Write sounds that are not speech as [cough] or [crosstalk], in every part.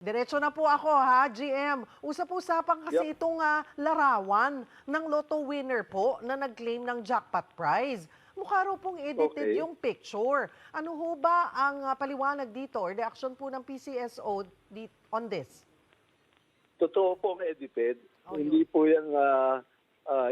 Diretso na po ako ha, GM. Usap-usapan kasi Yep. itong ah, larawan ng lotto winner po na nag-claim ng jackpot prize. Mukha raw pong edited Okay. yung picture. Ano ho ba ang ah, paliwanag dito or reaction po ng PCSO on this? Totoo po ang edited. Oh, Hindi po yan uh,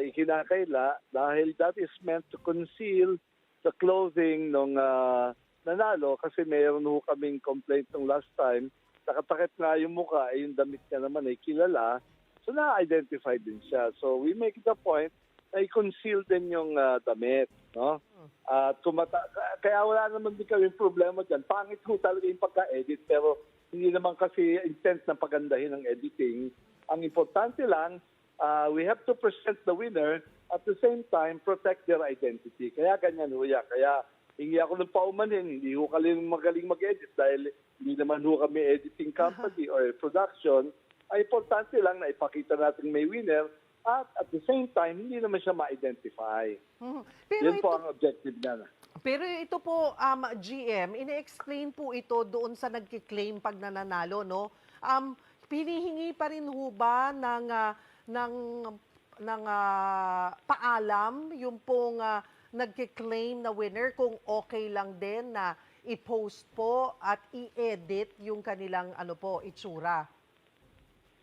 ikinakaila dahil that is meant to conceal the clothing ng ah, nanalo kasi mayroon ho kaming complaint nung last time. Nakatakip nga yung mukha, eh, yung damit niya naman ay kilala. So na-identify din siya. So we make the point na i-conceal din yung ah, damit. No? At kumata- kaya wala naman din kami problema dyan. Pangit ho talaga yung pagka-edit pero hindi naman kasi intent na pagandahin ng editing. Ang importante lang, uh, we have to present the winner at the same time protect their identity. Kaya ganyan ho yan. Kaya hingi ako ng paumanhin, hindi ho kami magaling mag-edit dahil hindi naman ho kami editing company or production. Ang importante lang na ipakita natin may winner at at the same time, hindi naman siya ma-identify. Mhm. Pero Yun ito, po ang objective niya. pero ito po, um, GM, ine-explain po ito doon sa nagki-claim pag nananalo, no? Um, pinihingi pa rin ho ba ng, ah, ng, ng ah, paalam yung pong uh, nagki-claim na winner kung okay lang din na i-post po at i-edit yung kanilang ano po, itsura?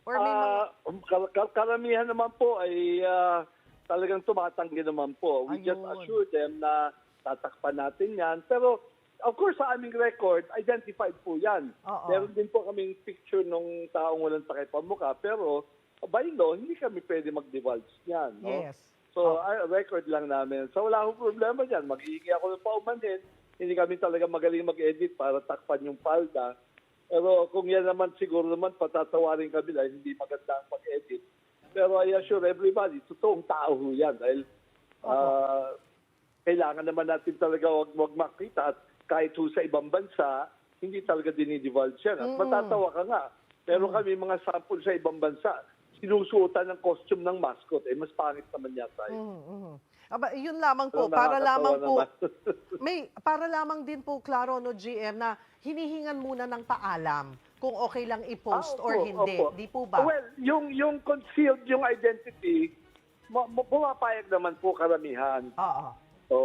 Or may mga... Um, kal- kal- karamihan naman po ay ah, talagang tumatanggi naman po. We just Ayun. assure them na tatakpan natin yan. Pero of course sa aming record, identified po yan. Oo. Meron din po kaming picture nung taong walang takip ang mukha. Pero by law, hindi kami pwede mag-divulge yan. No? Yes. So, ah, record lang namin. So, wala akong problema dyan. Maghihingi ako ng paumanhin. Hindi kami talaga magaling mag-edit para takpan yung palda. Pero kung yan naman, siguro naman, patatawarin kami dahil hindi maganda ang pag-edit. Pero I assure everybody, totoong tao ho yan. Dahil ah, kailangan naman natin talaga wag, wag makita at kahit ho sa ibang bansa, hindi talaga dinidivulge yan. At matatawa ka nga. Pero kami mga sample sa ibang bansa, sinusuotan ng costume ng mascot, eh mas pangit naman yata yun. Mhm, mhm. Aba, yun lamang po, Pero para lamang po, [laughs] may, para lamang din po, klaro, no, GM, na hinihingan muna ng paalam kung okay lang i-post Ah, or hindi. opo. Di po ba? Well, yung, yung concealed yung identity, ma- ma- pumapayag naman po karamihan. Oo. So,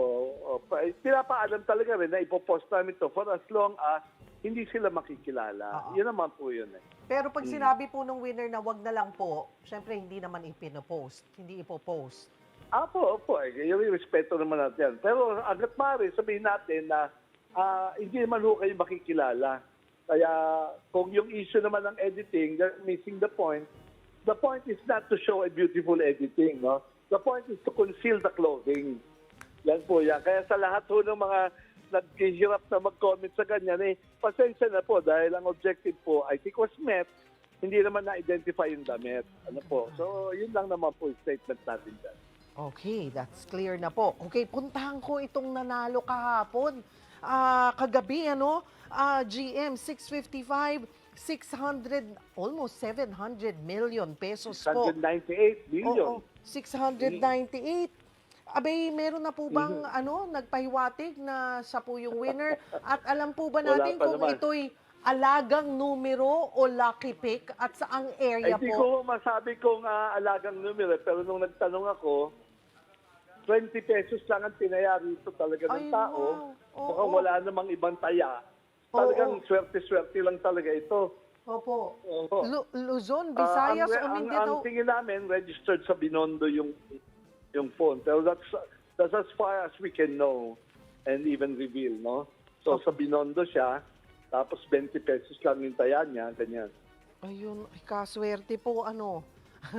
pa- pinapaalam talaga rin na ipopost namin to for as long as hindi sila makikilala. Oo. Yun naman po yun eh. Pero pag sinabi po ng winner na wag na lang po, syempre hindi naman ipinopost, hindi ipopost. Apo, opo, eh, yung respeto naman natin. Pero agad maaari, sabihin natin na ah, hindi naman ho kayo makikilala. Kaya kung yung issue naman ng editing, they're missing the point. The point is not to show a beautiful editing, no? The point is to conceal the clothing. Yan po yan. Kaya sa lahat ho ng mga naghihirap na mag-comment sa ganyan, eh, pasensya na po dahil ang objective po, I think was met, hindi naman na-identify yung damit. Ano po? So, yun lang naman po yung statement natin dyan. Okay, that's clear na po. Okay, puntahan ko itong nanalo kahapon. Ah, kagabi, ano, ah, GM 655, 600, almost 700 million pesos po. 198 billion. Oo, 698. Abay, meron na po bang Mhm. ano, nagpahiwatig na siya po yung winner? At alam po ba natin kung naman. ito'y alagang numero o lucky pick at saang Ay, area hindi po? ko masabi kung ah, alagang numero, pero nung nagtanong ako, 20 pesos lang ang tinaya rito talaga ng Ay, tao. wow. Oo. Mukhang wala namang ibang taya. Oo. Talagang swerte-swerte lang talaga ito. Opo. Oo. Lu- Luzon, Ah, Visayas, ang, o ang, Mindanao? ang tingin namin, registered sa Binondo yung yung phone. Pero that's, that's as far as we can know and even reveal, no? So, sa Binondo siya, tapos 20 pesos lang yung taya niya, ganyan. Ayun, ay kaswerte po, ano. [laughs]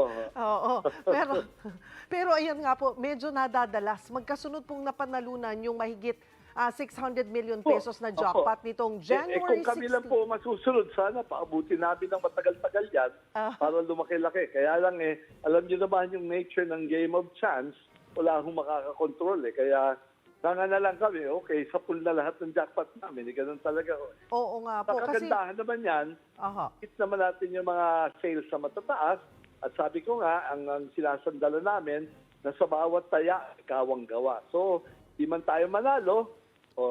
Oo. Oo, pero, [laughs] pero ayan nga po, medyo nadadalas. Magkasunod pong napanalunan yung mahigit ah, 600 million pesos na opo. jackpot nitong Eh, January eh, kung kami lang 16. po masusunod, sana paabutin namin ng matagal-tagal yan Ah. para lumaki-laki. Kaya lang eh, alam niyo naman yung nature ng game of chance, wala akong makakakontrol eh. Kaya nanga na lang kami, okay, sa pool na lahat ng jackpot namin. Eh, ganun talaga. Oo nga po, kasi... Nakagandahan naman yan, Aha. hit naman natin yung mga sales sa matataas. At sabi ko nga, ang, ang sinasandala namin, na sa bawat taya, ikaw ang gawa. So, di man tayo manalo, o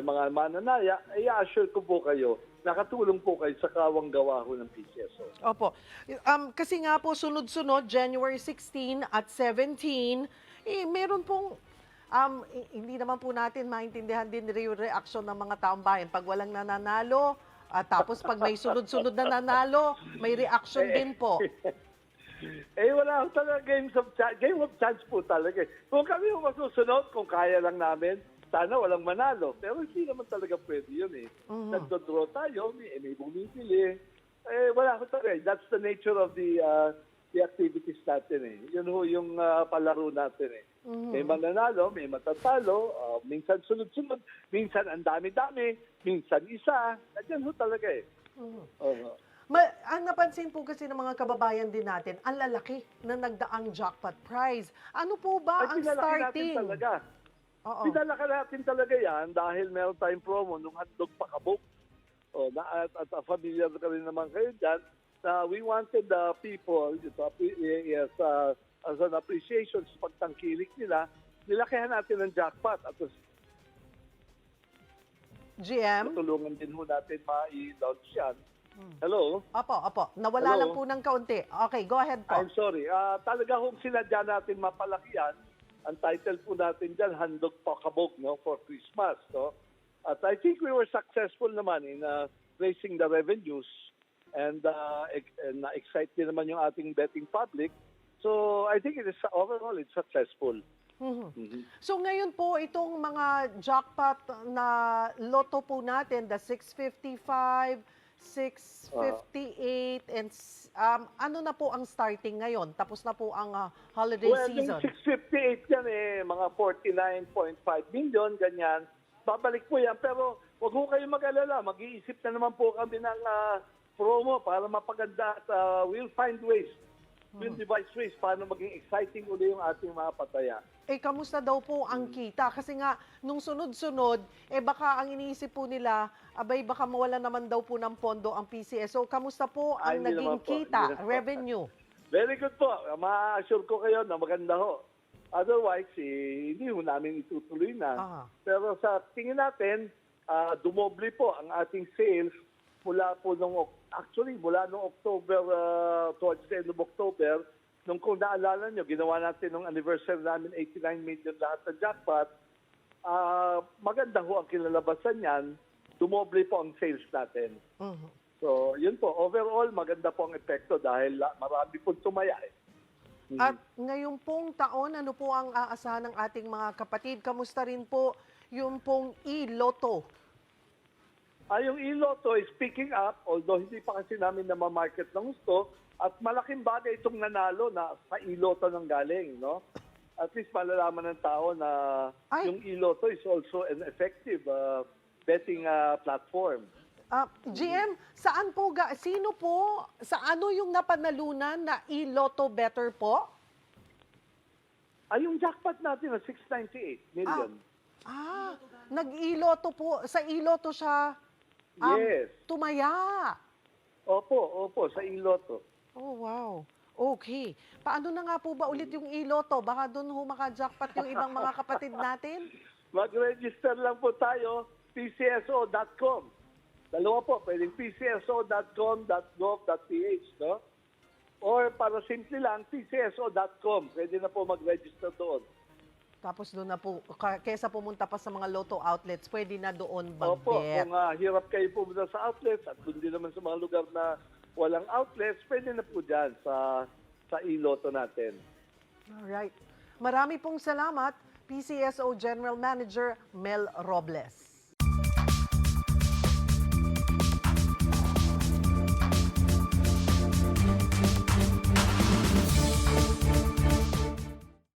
yung mga mananaya, i-assure ko po kayo, nakatulong po kayo sa kawang gawa ho ng PCSO. Opo. Um, kasi nga po, sunod-sunod, January 16 at 17, eh, meron pong, um, hindi naman po natin maintindihan din yung reaksyon ng mga taong bayan. Pag walang nananalo, at tapos pag may sunod-sunod na nanalo, may reaction din po. [laughs] Eh wala talaga games of chance, game of chance po talaga. eh. Kung kami ho masusunod, kung kaya lang namin, sana walang manalo. Pero hindi naman talaga pwede yun eh. Mhm. Nagdodraw tayo, may, may bumibili. Eh wala ho talaga. eh. That's the nature of the uh, the activities natin eh. Yun ho yung uh, palaro natin eh. Mhm. May mananalo, may matatalo, uh, minsan sunod-sunod, minsan ang dami-dami, minsan isa. Ganyan ho talaga eh. Mhm. Oo. Ma- ang napansin po kasi ng mga kababayan din natin, ang lalaki na nagdaang jackpot prize. Ano po ba Ay, ang pinalaki natin starting? talaga. Oo. Pinalaki natin talaga yan dahil meron tayong promo nung hotdog pakabok. O, na, at, at uh, familiar ka rin naman kayo dyan na we wanted the people ito, yes, uh, as an appreciation sa pagtangkilik nila, nilakihan natin ng jackpot at GM? tulungan din ho natin ma-launch yan. Hello? Opo, opo. Nawala Hello? lang po ng kaunti. Okay, go ahead po. I'm sorry. Ah, talaga kung sinadya natin mapalaki yan, ang title po natin dyan, Handog Pakabog no, for Christmas. No? At I think we were successful naman in uh, raising the revenues and, uh, na-excite din naman yung ating betting public. So I think it is overall it's successful. Mhm. Mhm. So ngayon po, itong mga jackpot na loto po natin, the 655, 658, and um, ano na po ang starting ngayon? Tapos na po ang ah, holiday Well, season. yung 658 yan eh, mga 49.5 million, ganyan. Babalik po yan. Pero huwag ho kayong mag-alala. Mag-iisip na naman po kami ng ah, promo para mapaganda at ah, we'll find ways. We'll devise ways paano maging exciting uli yung ating mga pataya. Eh, kamusta daw po ang Hmm. kita? Kasi nga, nung sunod-sunod, eh baka ang iniisip po nila, abay baka mawala naman daw po ng pondo ang PCS. So, kamusta po Ay, ang hindi naging naman po, kita, hindi naman po. revenue? Very good po. Ma-assure ko kayo na maganda ho. Otherwise, eh, hindi ho namin itutuloy na. Aha. Pero sa tingin natin, ah, dumoble po ang ating sales mula po nung, actually, mula nung October, ah, towards the end of October, nung kung naalala nyo, ginawa natin nung anniversary namin, 89 million lahat ng jackpot, ah, maganda ho ang kinalabasan niyan, dumoble po ang sales natin. Mhm. So, yun po. Overall, maganda po ang epekto dahil marami po tumaya eh. Mhm. At ngayon pong taon, ano po ang aasahan ng ating mga kapatid? Kamusta rin po yung pong e-loto? Ah, yung iloto is picking up, although hindi pa kasi namin na market ng gusto, at malaking bagay itong nanalo na sa iloto ng galing, no? At least malalaman ng tao na Ay. yung iloto is also an effective uh, betting uh, platform. Ah, GM, saan po, ga, sino po, sa ano yung napanalunan na e-loto better po? Ah, yung jackpot natin na 698 million. Ah, nag-iloto po, sa iloto siya um, Yes. tumaya. Opo, opo, sa iloto. Oh, wow. Okay. Paano na nga po ba ulit yung iloto? Baka doon ho maka-jackpot yung ibang mga [laughs] kapatid natin? Mag-register lang po tayo, pcso.com. Dalawa po, pwedeng pcso.com.gov.ph, no? Or para simple lang, pcso.com. Pwede na po mag-register doon. Tapos doon na po, ka- kesa pumunta pa sa mga loto outlets, pwede na doon Opo, mag-bet. kung ah, hirap kayo pumunta sa outlets at din naman sa mga lugar na walang outlets, pwede na po dyan sa, sa iloto natin. Alright. Marami pong salamat, PCSO General Manager Mel Robles.